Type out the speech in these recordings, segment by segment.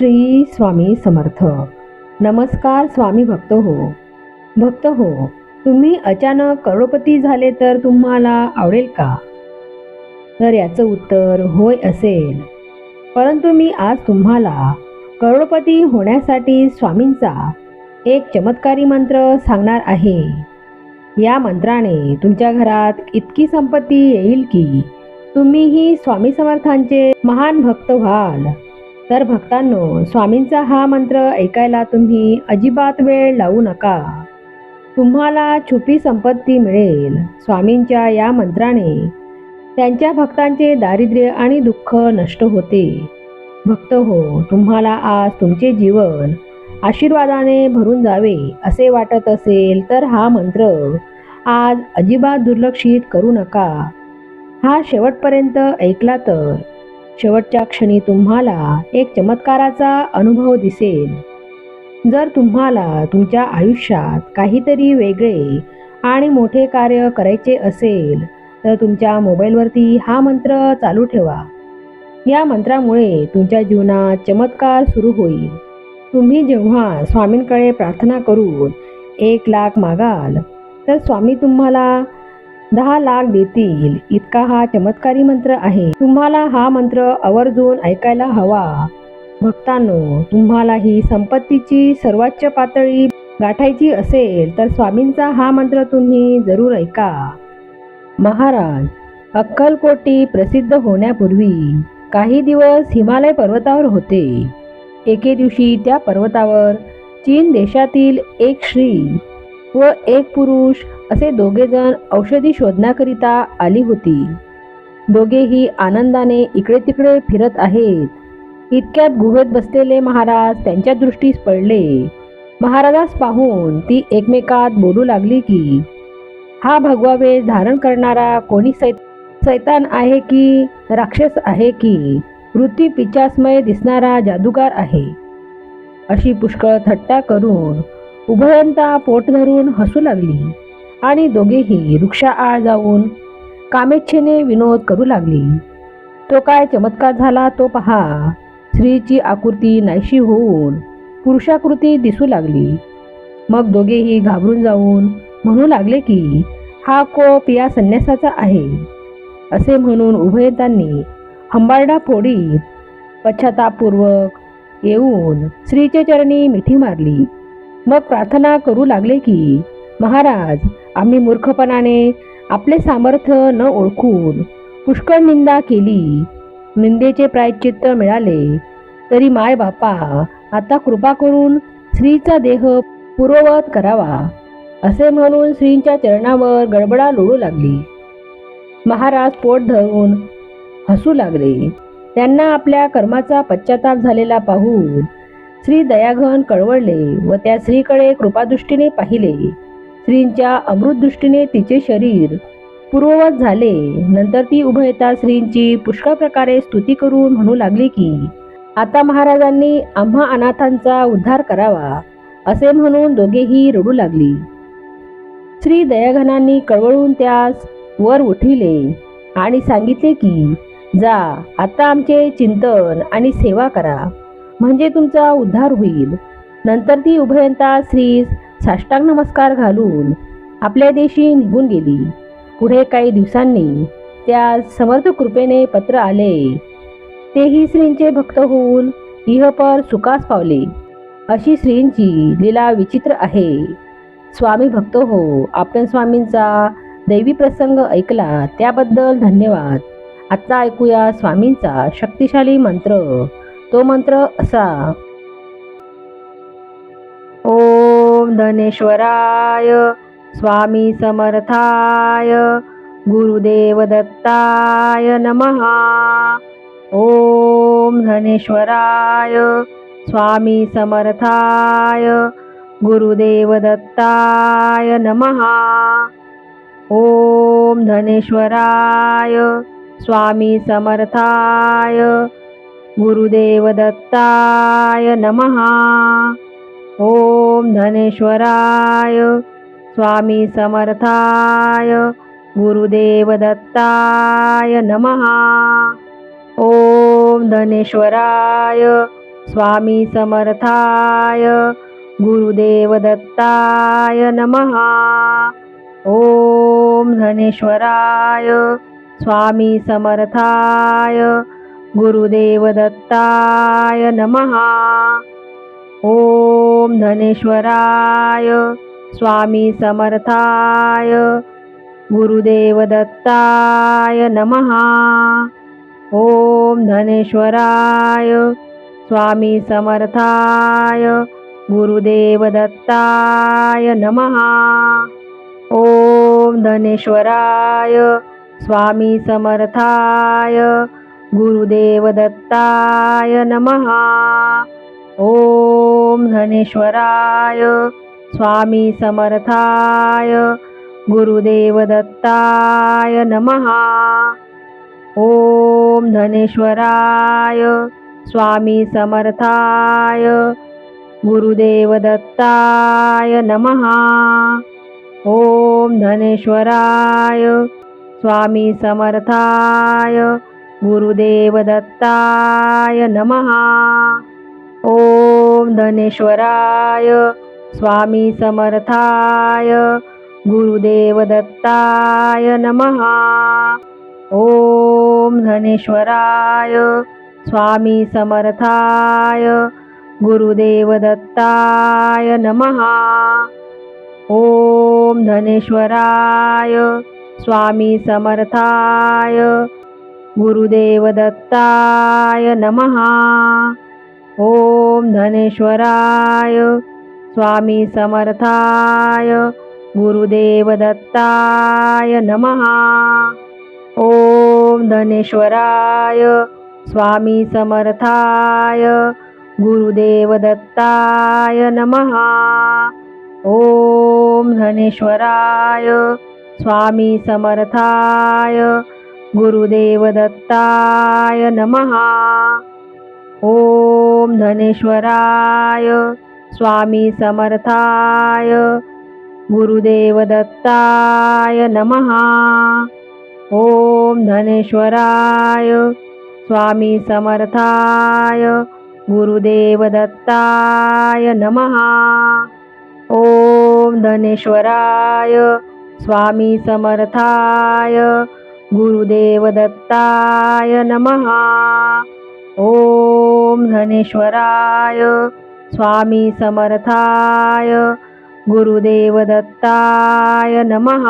श्री स्वामी समर्थ. नमस्कार स्वामी भक्त हो. भक्त हो तुम्ही अचानक करोडपती झाले तर तुम्हाला आवडेल का? तर याचं उत्तर होय असेल. परंतु मी आज तुम्हाला करोडपती होण्यासाठी स्वामींचा एक चमत्कारी मंत्र सांगणार आहे. या मंत्राने तुमच्या घरात इतकी संपत्ती येईल की तुम्हीही स्वामी समर्थांचे महान भक्त व्हाल. तर भक्तांनो स्वामींचा हा मंत्र ऐकायला तुम्ही अजिबात वेळ लावू नका. तुम्हाला छुपी संपत्ती मिळेल. स्वामींच्या या मंत्राने त्यांच्या भक्तांचे दारिद्र्य आणि दुःख नष्ट होते. भक्त हो तुम्हाला आज तुमचे जीवन आशीर्वादाने भरून जावे असे वाटत असेल तर हा मंत्र आज अजिबात दुर्लक्षित करू नका. हा शेवटपर्यंत ऐकला तर शेवटच्या क्षणी तुम्हाला एक चमत्काराचा अनुभव दिसेल. जर तुम्हाला तुमच्या आयुष्यात काहीतरी वेगळे आणि मोठे कार्य करायचे असेल तर तुमच्या मोबाईलवरती हा मंत्र चालू ठेवा. या मंत्रामुळे तुमच्या जीवनात चमत्कार सुरू होईल. तुम्ही जेव्हा स्वामींकडे प्रार्थना करून एक लाख मागाल तर स्वामी तुम्हाला दहा लाख देतील इतका हा चमत्कारी मंत्र आहे. तुम्हाला हा मंत्र आवर्जून ऐकायला हवा. भक्तांनो तुम्हाला ही संपत्तीची सर्वोच्च पातळी गाठायची असेल तर स्वामींचा हा मंत्र तुम्ही जरूर ऐका. महाराज अक्कलकोटी प्रसिद्ध होण्यापूर्वी काही दिवस हिमालय पर्वतावर होते. एके दिवशी त्या पर्वतावर चीन देशातील एक श्री व एक पुरुष असे दोघेजण औषधी शोधण्याकरिता आली होती. दोघेही आनंदाने इकडे तिकडे फिरत आहेत. इतक्यात गुहेत बसलेले महाराज त्यांच्या दृष्टीस पडले. महाराजास पाहून ती एकमेकात बोलू लागली की हा भगवा वेश धारण करणारा कोणी सै सैतान आहे की राक्षस आहे की वृत्ती पिचासमय दिसणारा जादूगार आहे? अशी पुष्कळ थट्टा करून उभयंता पोट धरून हसू लागली आणि दोघेही वृक्षाआळ जाऊन कामेच्छेने विनोद करू लागली. तो काय चमत्कार झाला तो पहा. स्त्रीची आकृती नाहीशी होऊन पुरुषाकृती दिसू लागली. मग दोघेही घाबरून जाऊन म्हणू लागले की हा कोप या संन्यासाचा आहे. असे म्हणून उभयतांनी हंबारडा फोडीत पश्चातापूर्वक येऊन स्त्रीच्या चरणी मिठी मारली. मग प्रार्थना करू लागले की महाराज आम्ही मूर्खपणाने आपले सामर्थ्य न ओळखून पुष्कळ निंदा केली. निंदेचे प्रायश्चित्त मिळाले. तरी माय बापा आता कृपा करून स्त्रीचा देह पूर्ववत करावा. असे म्हणून श्रींच्या चरणावर गडबडा लोळू लागली. महाराज पोट धरून हसू लागले. त्यांना आपल्या कर्माचा पश्चाताप झालेला पाहून श्री दयाघन कळवळले व त्या स्त्रीकडे कृपादृष्टीने पाहिले. स्त्रींच्या अमृतदृष्टीने तिचे शरीर पूर्ववत झाले. नंतर ती उभयता स्त्रींची पुष्कळ प्रकारे स्तुती करून म्हणू लागली की आता महाराजांनी आम्हा अनाथांचा उद्धार करावा असे म्हणून दोघेही रडू लागली. श्री दयाघनांनी कळवळून त्यास वर उठविले आणि सांगितले की जा आता आमचे चिंतन आणि सेवा करा. म्हणजे तुमचा उद्धार होईल. नंतर ती उभयंता श्री साष्टांग नमस्कार घालून आपल्या देशी निघून गेली. पुढे काही दिवसांनी त्या समर्थ कृपेने पत्र आले. तेही श्रींचे भक्त होऊन इहपर सुखास पावले. अशी श्रींची लीला विचित्र आहे. स्वामी भक्त हो आपण स्वामींचा दैवी प्रसंग ऐकला त्याबद्दल धन्यवाद. आत्ता ऐकूया स्वामींचा शक्तिशाली मंत्र. तो मंत्र असा. ओम धनेश्वराय स्वामी समर्थाय गुरुदेव दत्ताय नमः. ओम धनेश्वराय स्वामी समर्थाय गुरुदेव दत्ताय नमः. ओम धनेश्वराय स्वामी समर्थाय गुरुदेव दत्ताय नमः। ओम धनेश्वराय स्वामी समर्थाय गुरुदेव दत्ताय नमः। ओम धनेश्वराय स्वामी समर्थाय गुरुदेव दत्ताय नमः। ओम धनेश्वराय स्वामी समर्थाय गुरुदेव दत्ताय नमः। ओम धनेश्वराय स्वामी समर्थाय गुरुदेव दत्ताय नमः। ओम धनेश्वराय स्वामी समर्थाय गुरुदेव दत्ताय नमः। ओम धनेश्वराय स्वामी समर्थाय गुरुदेव दत्ताय नमः। ओम धनेश्वराय स्वामी समर्थाय गुरुदेव दत्ताय नमः। ओम धनेश्वराय स्वामी समर्थाय गुरुदेव दत्ताय नमः। ओम धनेश्वराय स्वामी समर्थाय गुरुदेव दत्ताय नमः। ओम धनेश्वराय स्वामी समर्थाय गुरुदेव दत्ताय नमः। ओम धनेश्वराय स्वामी समर्थाय गुरुदेव दत्ताय नमः। ओम धनेश्वराय स्वामी समर्थाय गुरुदेव दत्ताय नमः। ओम धनेश्वराय स्वामी समर्थाय गुरुदेव दत्ताय नमः। ओम धनेश्वराय स्वामी समर्थाय गुरुदेव दत्ताय नमः। ओम धनेश्वराय स्वामी समर्थाय गुरुदेव दत्ताय नमः। ओम धनेश्वराय स्वामी समर्थाय गुरुदेव दत्ताय नमः। ओम धनेश्वराय स्वामी समर्थाय गुरुदेव दत्ताय नमः। ओम धनेश्वराय स्वामी समर्थाय गुरुदेव दत्ताय नमः। ओम धनेश्वराय स्वामी समर्थाय गुरुदेव दत्ताय नमः।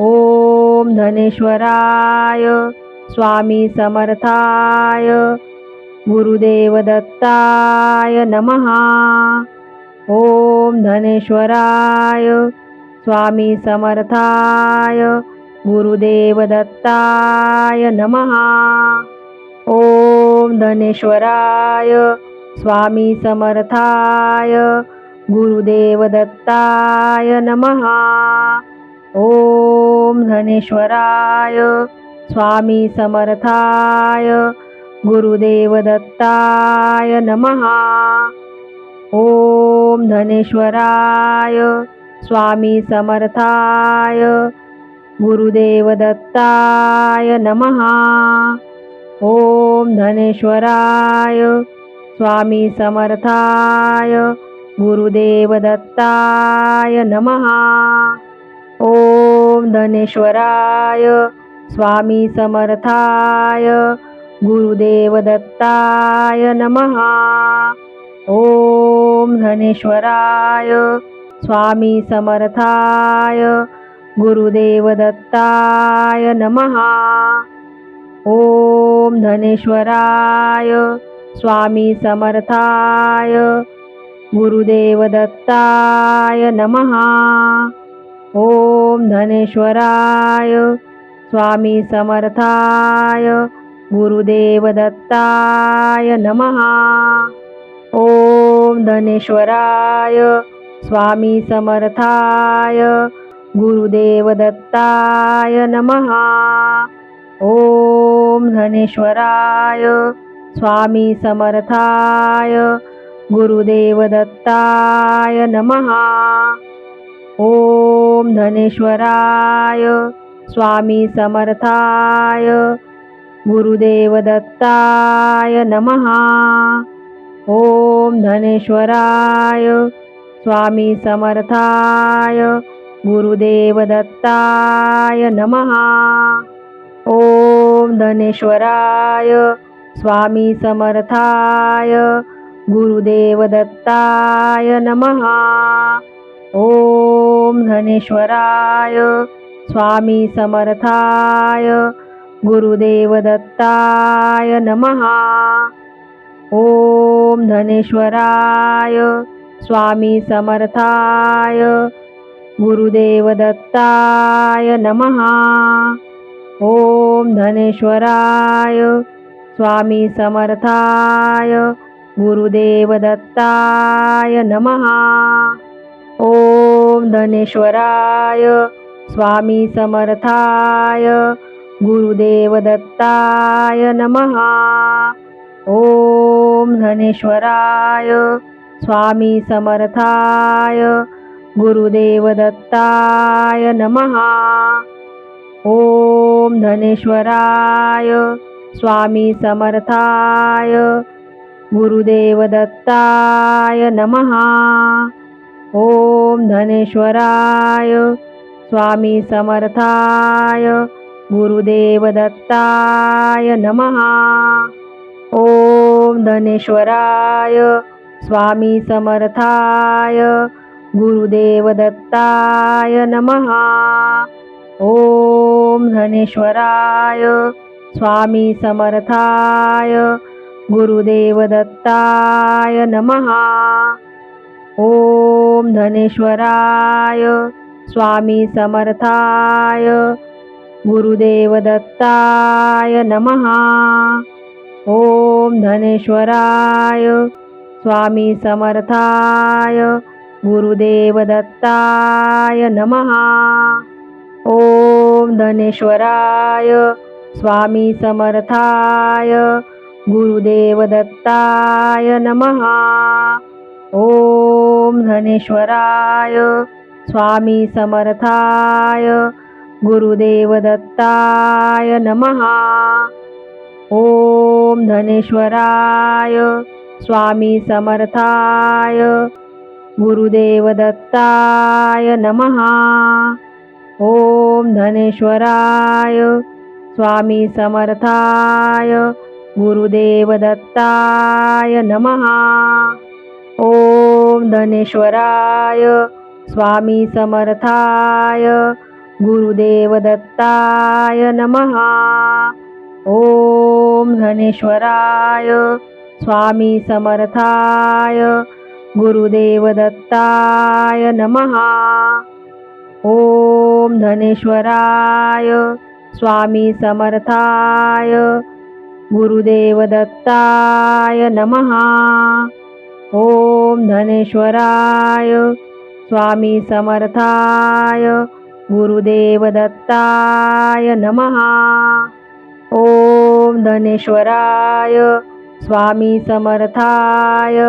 ओम धनेश्वराय स्वामी समर्थाय गुरुदेव दत्ताय नमः। ओम धनेश्वराय स्वामी समर्थाय गुरुदेव दत्ताय नमः। ओम धनेश्वराय स्वामी समर्थाय गुरुदेव दत्ताय नमः। ओम धनेश्वराय स्वामी समर्थाय गुरुदेव दत्ताय नमः। ओम धनेश्वराय स्वामी समर्थाय गुरुदेव दत्ताय नमः। ओम धनेश्वराय स्वामी समर्थाय गुरुदेव दत्ताय नमः। ओम धनेश्वराय स्वामी समर्थाय गुरुदेव दत्ताय नमः। ओम धनेश्वराय स्वामी समर्थाय गुरुदेव दत्ताय नमः। ओम धनेश्वराय स्वामी समर्थाय गुरुदेव दत्ताय नमः। ओम धनेश्वराय स्वामी समर्थाय गुरुदेव दत्ताय नमः। ओम धनेश्वराय स्वामी समर्थाय गुरुदेव दत्ताय नमः। ओम धनेश्वराय स्वामी समर्थाय गुरुदेव दत्ताय नमः। ओम धनेश्वराय स्वामी समर्थाय गुरुदेव दत्ताय नमः। ओम धनेश्वराय स्वामी समर्थाय गुरुदेव दत्ताय नमः। ओम धनेश्वराय स्वामी समर्थाय गुरुदेव दत्ताय नमः। ओम धनेश्वराय स्वामी समर्थाय गुरुदेव दत्ताय नमः। ओम धनेश्वराय स्वामी समर्थाय गुरुदेव दत्ताय नमः। ओम धनेश्वराय स्वामी समर्थाय गुरुदेव दत्ताय नमः। ओम धनेश्वराय स्वामी समर्थाय गुरुदेव दत्ताय नमः। ओम धनेश्वराय स्वामी समर्थाय गुरुदेव दत्ताय नमः। ओम धनेश्वराय स्वामी समर्थाय गुरुदेव दत्ताय नमः। ओम धनेश्वराय स्वामी समर्थाय गुरुदेव दत्ताय नमः। ओम धनेश्वराय स्वामी समर्थाय गुरुदेव दत्ताय नमः। ओम धनेश्वराय स्वामी समर्थाय गुरुदेव दत्ताय नमः। ओम धनेश्वराय स्वामी समर्थाय गुरुदेव दत्ताय नमः। ओम धनेश्वराय स्वामी समर्थाय गुरुदेव दत्ताय नमः। ओम धनेश्वराय स्वामी समर्थाय गुरुदेव दत्ताय नमः। ओम धनेश्वराय स्वामी समर्थाय गुरुदेव दत्ताय नमः। ओम धनेश्वराय स्वामी समर्थाय गुरुदेव दत्ताय नमः। ओम धनेश्वराय स्वामी समर्थाय गुरुदेव दत्ताय नमः। ओम धनेश्वराय स्वामी समर्थाय गुरुदेव दत्ताय नमः। ओम धनेश्वराय स्वामी समर्थाय गुरुदेव दत्ताय नमः। ओम धनेश्वराय स्वामी समर्थाय गुरुदेव दत्ताय नमः। ओम धनेश्वराय स्वामी समर्थाय गुरुदेव दत्ताय नमः। ओम धनेश्वराय स्वामी समर्थाय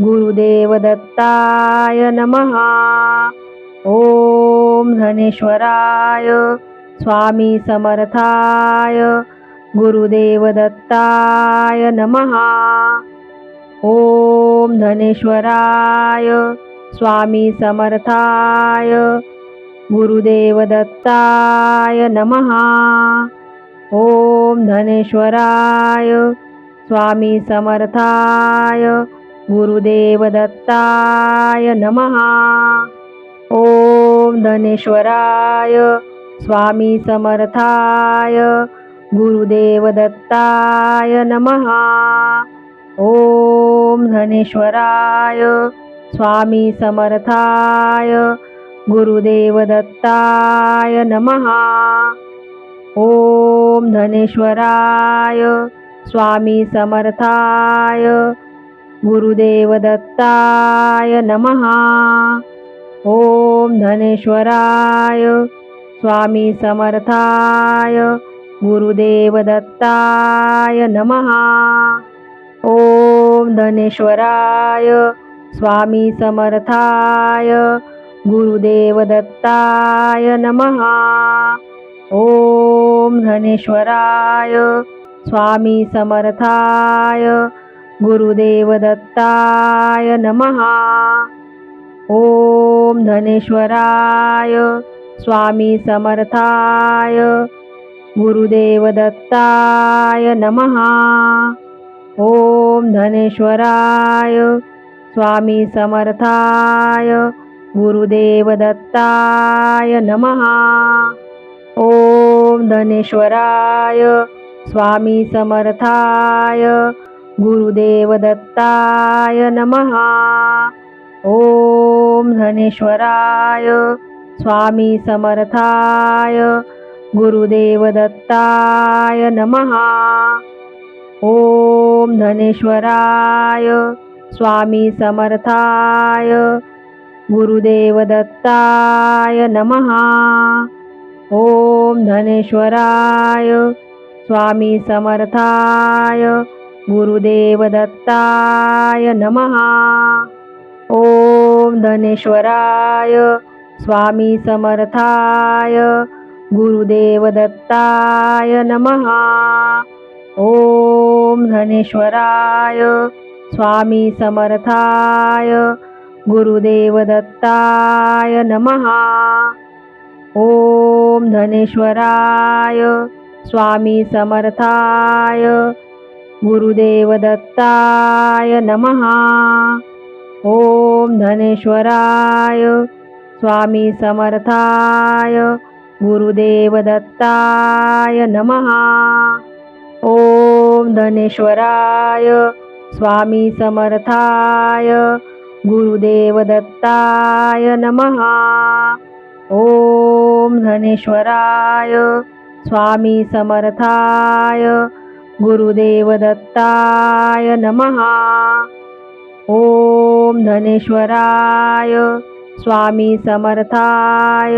गुरुदेव दत्ताय नमः। ओम धनेश्वराय स्वामी समर्थाय गुरुदेव दत्ताय नमः। ओम धनेश्वराय स्वामी समर्थाय गुरुदेव दत्ताय नमः। ओम धनेश्वराय स्वामी समर्थाय गुरुदेव दत्ताय नमः। ओम धनेश्वराय स्वामी समर्थाय गुरुदेव दत्ताय नमः। ओम धनेश्वराय स्वामी समर्थाय गुरुदेव दत्ताय नमः। ओम धनेश्वराय स्वामी समर्थाय गुरुदेव दत्ताय नमः। ओम धनेश्वराय स्वामी समर्थाय गुरुदेव दत्ताय नमः। ओम धनेश्वराय स्वामी समर्थाय गुरुदेव दत्ताय नमः। ओम धनेश्वराय स्वामी समर्थाय गुरुदेव दत्ताय नमहा ओम धनेश्वराय स्वामी समर्थाय गुरुदेव दत्ताय नमहा ओम धनेश्वराय स्वामी समर्थाय गुरुदेव दत्ताय नमहा ओम धनेश्वराय स्वामी समर्थाय गुरुदेव दत्ताय नमहा ओम धनेश्वराय स्वामी समर्थाय गुरुदेव दत्ताय नमहा ओम धनेश्वराय स्वामी समर्थाय गुरुदेव दत्ताय नमहा ओम धनेश्वराय स्वामी समर्थाय गुरुदेव दत्ताय नमहा ओम धनेश्वराय स्वामी समर्थाय गुरुदेव दत्ताय नमहा ओम धनेश्वराय स्वामी समर्थाय गुरुदेव दत्ताय नमहा ओम धनेश्वराय स्वामी समर्थाय गुरुदेव दत्ताय नमहा ओम धनेश्वराय स्वामी समर्थाय गुरुदेव दत्ताय नमहा ओम धनेश्वराय स्वामी समर्थाय गुरुदेव दत्ताय नमहा ओम धनेश्वराय स्वामी समर्थाय गुरुदेव दत्ताय नमहा ओम धनेश्वराय स्वामी समर्थाय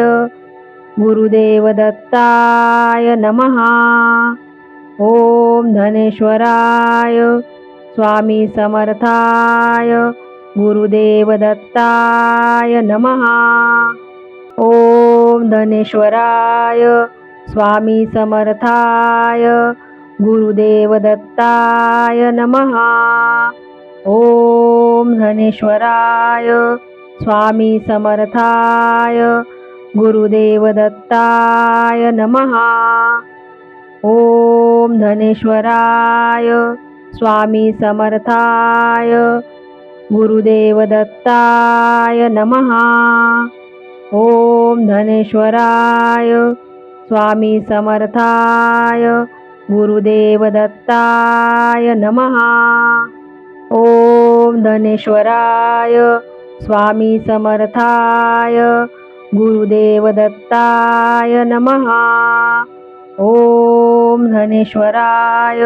गुरुदेव दत्ताय नमहा ओम धनेश्वराय स्वामी समर्थाय गुरुदेव दत्ताय नमहा ओम धनेश्वराय स्वामी समर्थाय गुरुदेव दत्ताय नमहा ओम धनेश्वराय स्वामी समर्थाय गुरुदेव दत्ताय नमहा ओम धनेश्वराय स्वामी समर्थाय गुरुदेव दत्ताय नमहा ओम धनेश्वराय स्वामी समर्थाय गुरुदेव दत्ताय नमहा ओम धनेश्वराय स्वामी समर्थाय गुरुदेव दत्ताय नमहा ओम धनेश्वराय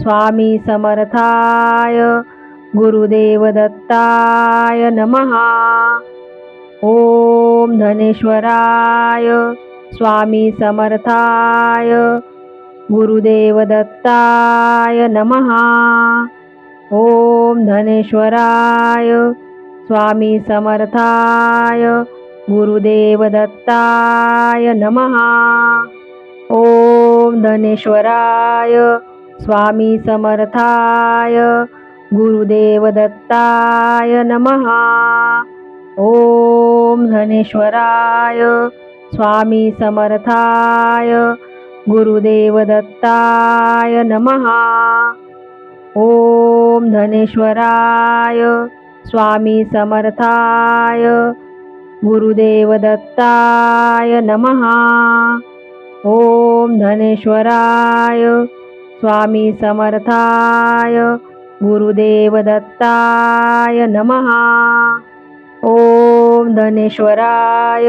स्वामी समर्थाय गुरुदेव दत्ताय नमहा ओम धनेश्वराय स्वामी समर्थाय गुरुदेव दत्ताय नमहा ओम धनेश्वराय स्वामी समर्थाय गुरुदेव दत्ताय नमहा ओम धनेश्वराय स्वामी समर्थाय गुरुदेव दत्ताय नमहा ओम धनेश्वराय स्वामी समर्थाय गुरुदेव दत्ताय नमहा ओम धनेश्वराय स्वामी समर्थाय गुरुदेव दत्ताय नमहा ओम धनेश्वराय स्वामी समर्थाय गुरुदेव दत्ताय नमहा ओम धनेश्वराय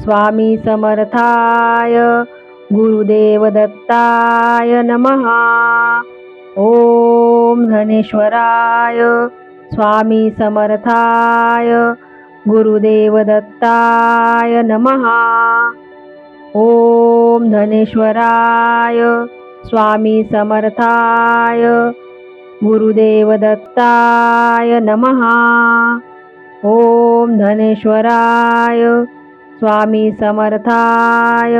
स्वामी समर्थाय गुरुदेव दत्ताय नमहा ओम धनेश्वराय स्वामी समर्थाय गुरुदेव दत्ताय नमहा ओम धनेश्वराय स्वामी समर्थाय गुरुदेव दत्ताय नमहा ओम धनेश्वराय स्वामी समर्थाय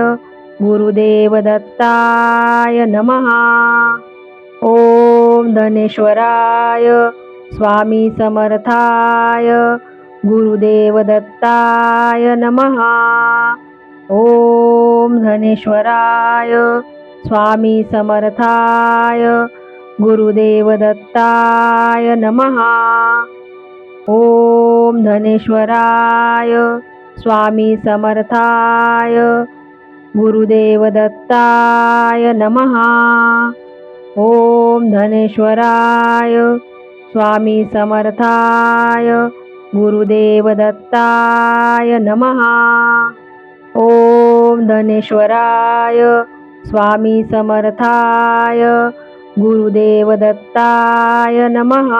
गुरुदेव दत्ताय नमः। ओम धनेश्वराय स्वामी समर्थाय गुरुदेव दत्ताय नमः। ओम धनेश्वराय स्वामी समर्थाय गुरुदेव दत्ताय नमः। ओम धनेश्वराय स्वामी समर्थाय गुरुदेव दत्ताय नमः। ओम धनेश्वराय स्वामी समर्थाय गुरुदेव दत्ताय नमः। ओम धनेश्वराय स्वामी समर्थाय गुरुदेव दत्ताय नमः।